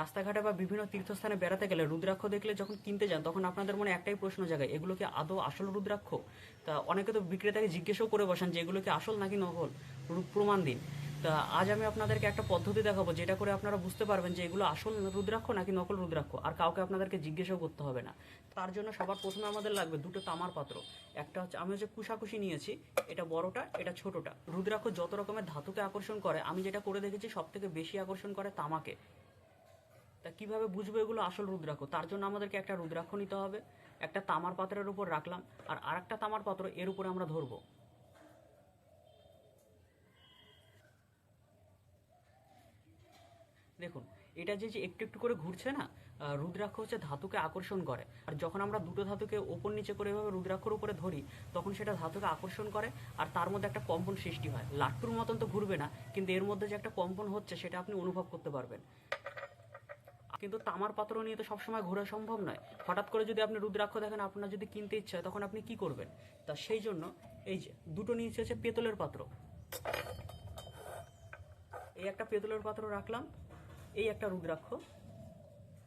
রাস্তাঘাটে বা বিভিন্ন তীর্থস্থানে বেড়াতে গেলে রুদ্রাক্ষ দেখলে যখন কিনতে যান, তখন আপনাদের মনে একটাই প্রশ্ন জাগায়, এগুলো কি আদৌ আসল রুদ্রাক্ষ? তা অনেকে তো বিক্রেতাকে জিজ্ঞেসও করে বসেন যে এগুলো কি আসল নাকি নকল? প্রমাণ দিন। তা আজ আমি আপনাদেরকে একটা পদ্ধতি দেখাবো, যেটা করে আপনারা বুঝতে পারবেন যে এগুলো আসল রুদ্রাক্ষ নাকি নকল রুদ্রাক্ষ, আর কাউকে আপনাদেরকে জিজ্ঞেসও করতে হবে না। তার জন্য সবার প্রথমে আমাদের লাগবে দুটো তামার পাত্র। একটা হচ্ছে, আমি হচ্ছে কুশাকুশি নিয়েছি, এটা বড়টা, এটা ছোটটা। রুদ্রাক্ষ যত রকমের ধাতুকে আকর্ষণ করে, আমি যেটা করে দেখেছি সব থেকে বেশি আকর্ষণ করে তামাকে। তা কীভাবে বুঝব এগুলো আসল রুদ্রাক্ষ? তার জন্য আমাদেরকে একটা রুদ্রাক্ষ নিতে হবে, একটা তামার পাত্রের উপর রাখলাম, আর আরেকটা তামার পাত্র এর উপরে আমরা ধরবো। দেখুন, এটা যে যে একটু একটু করে ঘুরছে না রুদ্রাক্ষ হচ্ছে ধাতুকে আকর্ষণ করে। আর যখন আমরা দুটো ধাতুকে ওপর নিচে করে এভাবে রুদ্রাক্ষর উপরে ধরি, তখন সেটা ধাতুকে আকর্ষণ করে, আর তার মধ্যে একটা কম্পন সৃষ্টি হয়। লাট্টুর মতন তো ঘুরবে না, কিন্তু এর মধ্যে যে একটা কম্পন হচ্ছে, সেটা আপনি অনুভব করতে পারবেন। কিন্তু তামার পাত্র নিয়ে তো সবসময় ঘোরা সম্ভব নয়। হঠাৎ করে যদি আপনি রুদ্রাক্ষ দেখেন, আপনার যদি কিনতে ইচ্ছা হয়, তখন আপনি কি করবেন? তা সেই জন্য এই যে, দুটো নিচে হচ্ছে পেতলের পাত্র। এই একটা পেতলের পাত্র রাখলাম, এই একটা রুদ্রাক্ষ,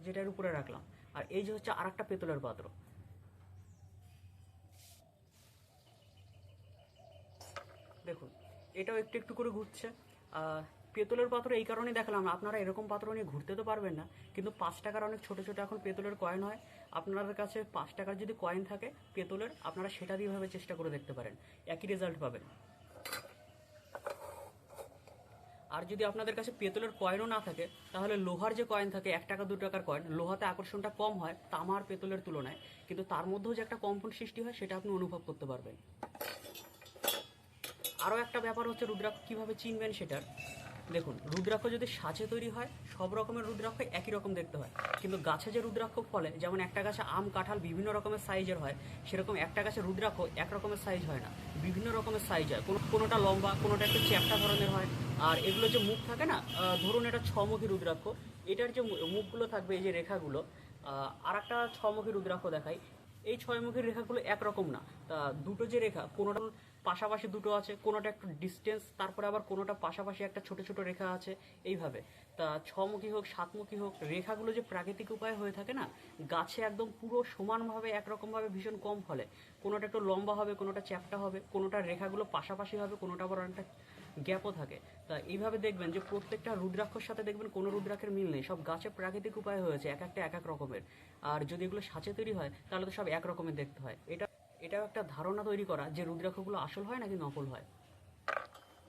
যেটার উপরে রাখলাম। আর এই যে হচ্ছে আর একটা পেতলের পাত্র। দেখুন, এটাও একটু একটু করে ঘুরছে। পেতলের পাত্র এই কারণে দেখালাম আপনারা এরকম পাত্র নিয়ে ঘুরতে তো পারবেন না। কিন্তু পাঁচ টাকার অনেক ছোট ছোট এখন পেতলের কয়েন হয়। আপনাদের কাছে পাঁচ টাকার যদি কয়েন থাকে পেতলের, আপনারা সেটা দিয়ে ভাবে চেষ্টা করে দেখতে পারেন। একই রেজাল্ট পাবেন। আর যদি আপনাদের কাছে পেতলের কয়েনও না থাকে, তাহলে লোহার যে কয়েন থাকে, এক টাকা, দু টাকার কয়েন লোহাতে আকর্ষণটা কম হয় তামার পেতলের তুলনায়। কিন্তু তার মধ্যেও যে একটা কম্পন সৃষ্টি হয়, সেটা আপনি অনুভব করতে পারবেন। আরও একটা ব্যাপার হচ্ছে, রুদ্রাক্ষ কীভাবে চিনবেন সেটার? দেখুন, রুদ্রাক্ষ যদি সাজে তৈরি হয়, সব রকমের রুদ্রাক্ষ একই রকম দেখতে হয়। কিন্তু গাছে যে রুদ্রাক্ষ ফলে, যেমন একটা গাছে আম, কাঁঠাল বিভিন্ন রকমের সাইজের হয়, সেরকম একটা গাছে রুদ্রাক্ষ এক রকমের সাইজ হয় না। বিভিন্ন রকমের সাইজ হয়। কোনো, কোনোটা লম্বা, কোনোটা একটু চ্যাপ্টা ধরনের হয়। আর এগুলো যে মুখ থাকে না ধরুন এটা ছমুখী রুদ্রাক্ষ, এটার যে মুখগুলো থাকবে, এই যে রেখাগুলো আর একটা ছমুখী রুদ্রাক্ষ দেখাই। এই ছয়মুখী রেখাগুলো একরকম না। দুটো যে রেখা কোনোটা পাশাপাশি দুটো আছে, কোনোটা একটু ডিস্টেন্স তারপরে আবার কোনোটা পাশাপাশি একটা ছোট ছোট রেখা আছে, এইভাবে। তা ছমুখী হোক, সাতমুখী হোক, রেখাগুলো যে প্রাকৃতিক উপায় হয়ে থাকে না, গাছে একদম পুরো সমানভাবে, একরকমভাবে ভীষণ কম ফলে। কোনোটা একটু লম্বা হবে, কোনোটা চ্যাপ্টা হবে কোনোটা রেখাগুলো পাশাপাশি হবে, কোনোটা আবার অনেকটা গ্যাপও থাকে। তা এইভাবে দেখবেন যে প্রত্যেকটা রুদ্রাক্ষর সাথে দেখবেন কোনো রুদ্রাক্ষের মিল নেই, সব গাছে প্রাকৃতিক উপায় হয়েছে, এক একটা এক এক রকমের। আর যদি এগুলো সাঁচে তৈরি হয়, তাহলে তো সব এক রকমের দেখতে হয়। এটা এটাও একটা ধারণা তৈরি করা যে রুদ্রাক্ষগুলো আসল হয় নাকি নকল হয়।